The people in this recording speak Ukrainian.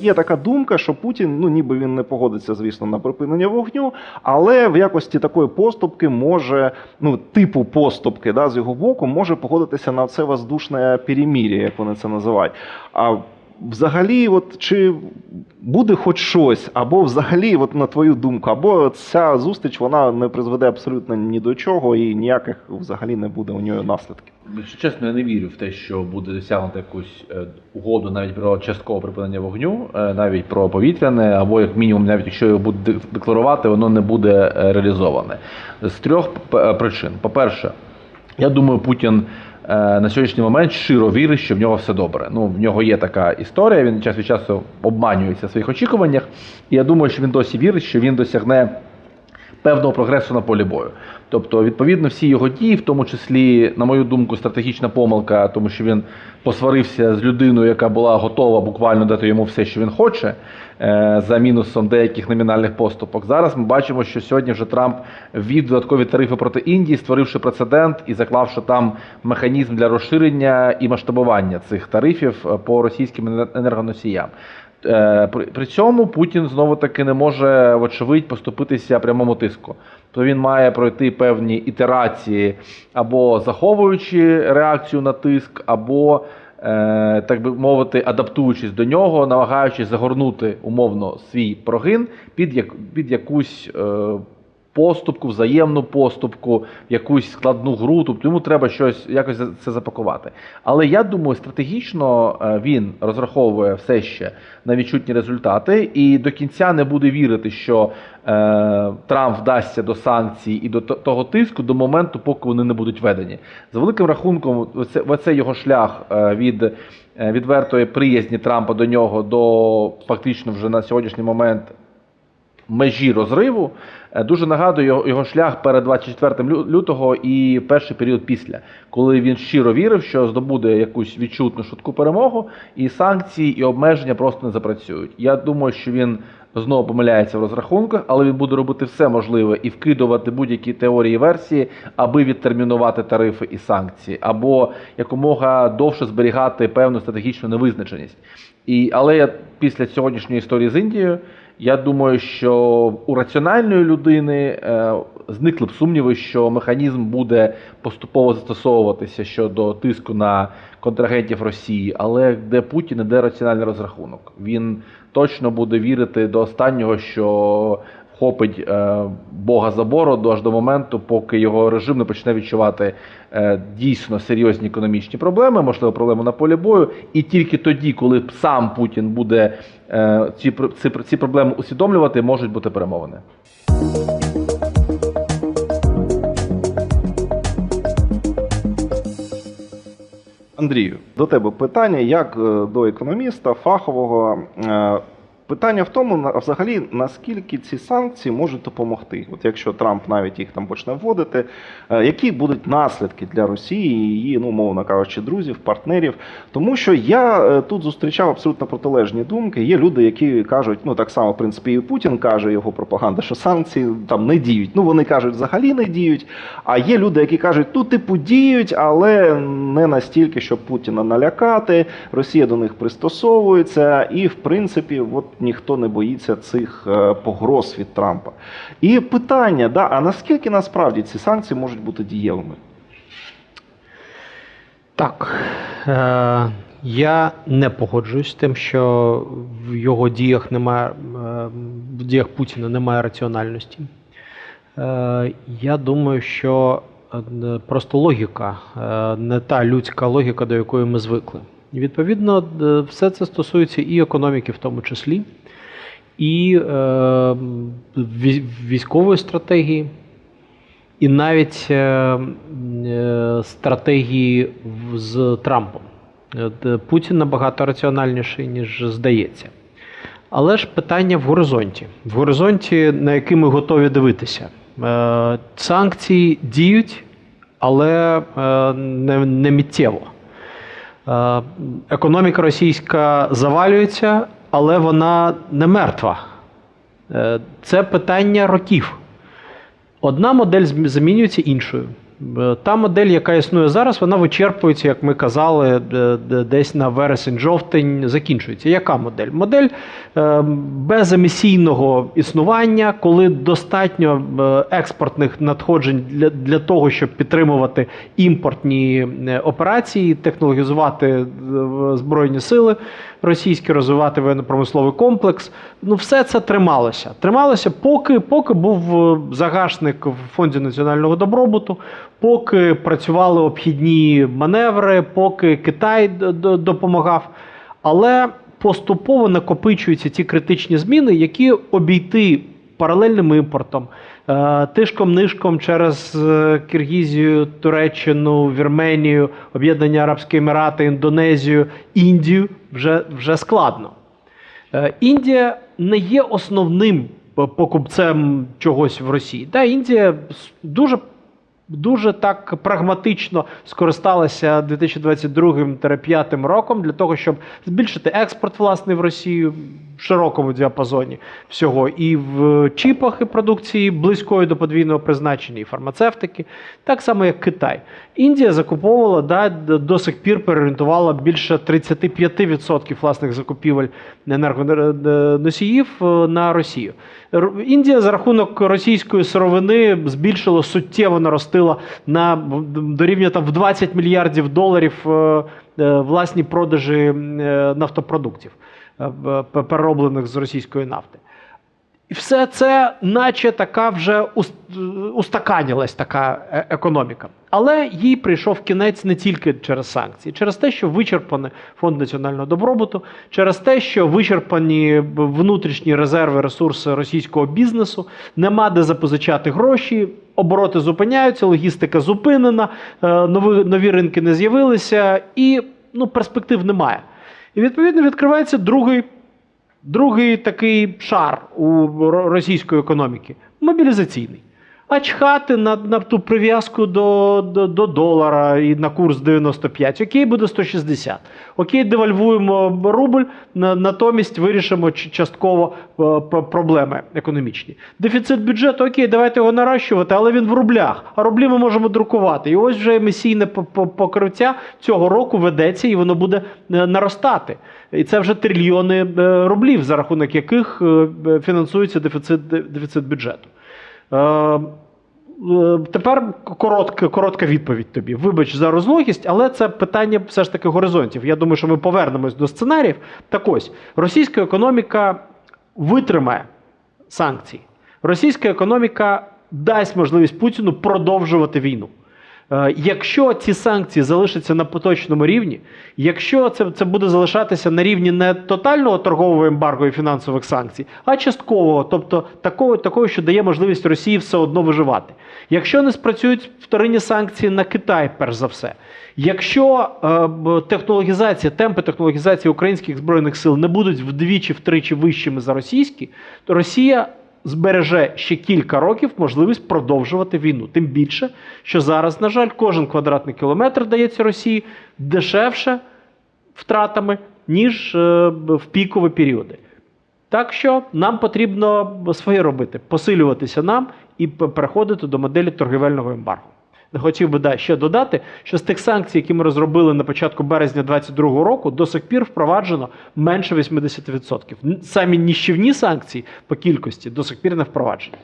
Є така думка, що Путін, ну ніби він не погодиться, звісно, на припинення вогню, але в якості такої поступки може, ну типу поступки, да, з його боку, може погодитися на це воздушне перемір'я, як вони це називають. А взагалі, от чи буде хоч щось, або взагалі, от на твою думку, або ця зустріч вона не призведе абсолютно ні до чого і ніяких взагалі не буде у нього наслідків. Чесно, я не вірю в те, що буде досягнуто якусь е, угоду навіть про часткове припинення вогню, е, навіть про повітряне, або як мінімум, навіть якщо його буде декларувати, воно не буде е, реалізоване. З трьох причин. По-перше, я думаю, Путін на сьогоднішній момент щиро вірить, що в нього все добре. Ну, в нього є така історія, він час від часу обманюється в своїх очікуваннях. І я думаю, що він досі вірить, що він досягне певного прогресу на полі бою. Тобто, відповідно, всі його дії, в тому числі, на мою думку, стратегічна помилка, тому що він посварився з людиною, яка була готова буквально дати йому все, що він хоче, е, за мінусом деяких номінальних поступок. Зараз ми бачимо, що сьогодні вже Трамп ввів додаткові тарифи проти Індії, створивши прецедент і заклавши там механізм для розширення і масштабування цих тарифів е, по російським енергоносіям. Е, При, цьому Путін знову таки не може, вочевидь, поступитися прямому тиску. То він має пройти певні ітерації або заховуючи реакцію на тиск, або, е, так би мовити, адаптуючись до нього, намагаючись загорнути умовно свій прогин під, як, під якусь. Поступку, взаємну поступку, якусь складну гру, тобто йому треба щось якось це запакувати. Але я думаю, стратегічно е, він розраховує все ще на відчутні результати і до кінця не буде вірити, що е, Трамп вдасться до санкцій і до того тиску до моменту, поки вони не будуть введені. За великим рахунком, оце його шлях е, від е, відвертої приязні Трампа до нього до фактично вже на сьогоднішній момент межі розриву. Е, Дуже нагадує його, шлях перед 24 лютого і перший період після, коли він щиро вірив, що здобуде якусь відчутну швидку перемогу, і санкції і обмеження просто не запрацюють. Я думаю, що він знову помиляється в розрахунках, але він буде робити все можливе і вкидувати будь-які теорії версії, аби відтермінувати тарифи і санкції, або якомога довше зберігати певну стратегічну невизначеність. І, але я після сьогоднішньої історії з Індією. Я думаю, що у раціональної людини е, зникли б сумніви, що механізм буде поступово застосовуватися щодо тиску на контрагентів Росії, але де Путін іде раціональний розрахунок. Він точно буде вірити до останнього, що вхопить е, Бога за бороду аж до моменту, поки його режим не почне відчувати е, дійсно серйозні економічні проблеми, можливо, проблеми на полі бою. І тільки тоді, коли сам Путін буде е, ці, ці, ці проблеми усвідомлювати, можуть бути перемовини. Андрію, до тебе питання як до економіста, фахового. Питання в тому, взагалі, наскільки ці санкції можуть допомогти. От якщо Трамп навіть їх там почне вводити, е, які будуть наслідки для Росії і її, ну мовно кажучи, друзів, партнерів. Тому що я е, тут зустрічав абсолютно протилежні думки. Є люди, які кажуть, ну так само, в принципі, і Путін каже його пропаганда, що санкції там не діють. Ну вони кажуть, взагалі не діють. А є люди, які кажуть, ну типу діють, але не настільки, щоб Путіна налякати. Росія до них пристосовується, і в принципі, от ніхто не боїться цих е, погроз від Трампа. І питання: да, а наскільки насправді ці санкції можуть бути дієвими? Так. Е, я не погоджуюсь з тим, що в його діях немає, е, в діях Путіна немає раціональності. Е, я думаю, що просто логіка, не та людська логіка, до якої ми звикли. Відповідно, все це стосується і економіки, в тому числі, і е, військової стратегії, і навіть е, е, стратегії з Трампом. Е, Путін набагато раціональніший, ніж здається. Але ж питання в горизонті. В горизонті, на який ми готові дивитися. Е, Санкції діють, але е, не, не миттєво. Е, Економіка російська завалюється, але вона не мертва. Е, Це питання років. Одна модель змінюється іншою. Е, Та модель, яка існує зараз, вона вичерпується, як ми казали, е, десь на вересень-жовтень закінчується. Яка модель? Модель е, беземісійного існування, коли достатньо експортних надходжень для, для того, щоб підтримувати імпортні операції, технологізувати збройні сили російські, розвивати воєнно-промисловий комплекс. Ну, все це трималося. Трималося, поки, поки був загашник в фонді національного добробуту, поки працювали обхідні маневри, поки Китай допомагав. Але поступово накопичуються ті критичні зміни, які обійти паралельним імпортом, е, тишком-нишком через е, Киргізію, Туреччину, Вірменію, Об'єднані Арабські Емірати, Індонезію, Індію вже, вже складно. Е, Індія не є основним покупцем чогось в Росії. Да, Індія дуже, дуже так прагматично скористалася 2022-2005 роком для того, щоб збільшити експорт власний в Росію широкому діапазоні всього і в чіпах і продукції близької до подвійного призначення, і фармацевтики, так само як Китай. Індія закуповувала да, до сих пір переорієнтувала більше 35% власних закупівель енергоносіїв е, на Росію. Індія за рахунок російської сировини збільшила суттєво наростила на до рівня там в 20 мільярдів доларів е, власні продажі е, нафтопродуктів, е, перероблених з російської нафти. І все це, наче така вже ус- устаканілась така е- економіка. Але їй прийшов кінець не тільки через санкції, через те, що вичерпаний фонд національного добробуту, через те, що вичерпані внутрішні резерви, ресурси російського бізнесу, нема де запозичати гроші, обороти зупиняються, логістика зупинена, е, нові, нові ринки не з'явилися, і ну, перспектив немає. І відповідно відкривається другий Другий такий шар у російської економіки мобілізаційний. А чхати на, на ту прив'язку до, до, до долара і на курс 95. Окей, буде 160. Окей, девальвуємо рубль, на, натомість вирішимо частково е, проблеми економічні. Дефіцит бюджету, окей, давайте його наращувати, але він в рублях. А рублі ми можемо друкувати. І ось вже емісійне по- по- покриття цього року ведеться і воно буде е, наростати. І це вже трильйони е, рублів, за рахунок яких е, фінансується дефіцит, дефіцит бюджету. Е, е, Тепер коротка, коротка відповідь тобі. Вибач за розлогість, але це питання все ж таки горизонтів. Я думаю, що ми повернемось до сценаріїв. Так ось, російська економіка витримає санкції. Російська економіка дасть можливість Путіну продовжувати війну. Е, Якщо ці санкції залишаться на поточному рівні, якщо це, це буде залишатися на рівні не тотального торгового ембарго і фінансових санкцій, а часткового, тобто такого, такого, що дає можливість Росії все одно виживати. Якщо не спрацюють вторинні санкції на Китай, перш за все, якщо е, технологізація, темпи технологізації українських збройних сил не будуть вдвічі-втричі вищими за російські, то Росія збереже ще кілька років можливість продовжувати війну. Тим більше, що зараз, на жаль, кожен квадратний кілометр дається Росії дешевше втратами, ніж е, в пікові періоди. Так що нам потрібно своє робити, посилюватися нам і переходити до моделі торгівельного ембарго. Хотів би да, ще додати, що з тих санкцій, які ми розробили на початку березня 2022 року, до сих пір впроваджено менше 80%. Самі ніщівні санкції по кількості до сих пір не впроваджені.